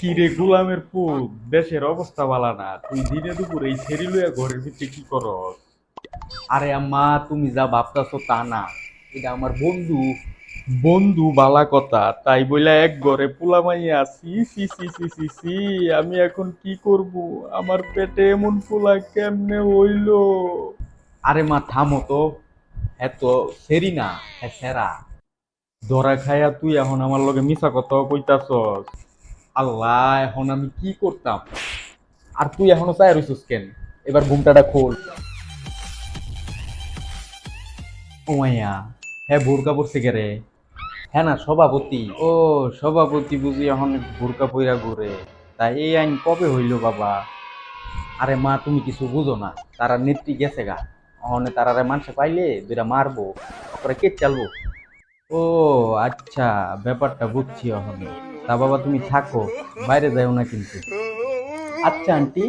কিরে গোলামের পুত, দেশের অবস্থা বালা না। তুই দিনে দুপুর এই ছেড়ি লইয়া ঘরের ভিতরে কি করস? আরে আম্মা, তুমি যা ভাবতাছো তা না। এটা আমার বন্ধু। বন্ধু বালা কথা। তাই বইলা এক ঘরে পোলা মাইয়া, C C C C C C, আমি এখন কি করব? আমার পেটে এমন পোলা কেমনে হইল? আরে মা, থামো তো। এত সেরি না হ্যাঁ সেরা। ধরা খায়া তুই এখন আমার লগে মিশা কথা কইতাছস। আল্লাহ, এখন আমি কি করতাম? আর তুই এখনও চাই রইছিস কেন? এবার ঘুমটাটা খোল। ও মাইয়া হ্যাঁ বোরকা পড়ছে কে রে? হ্যাঁ না, সভাপতি। ও, সভাপতি বুঝি এখন বোরকা পইরা ঘুরে। তাই এই আইন কবে হইল বাবা? আরে মা, তুমি কিছু বুঝো না। তারা নেত্রী গেছে গা। অহনে তারারে মানুষে পাইলে দুইটা মারবো। তারপরে কে চালবো। ও আচ্ছা ব্যাপারটা বুঝছি অহনে। তা বাবা তুমি থাকো বাইরে যাও না কিন্তু। আচ্ছা আন্টি।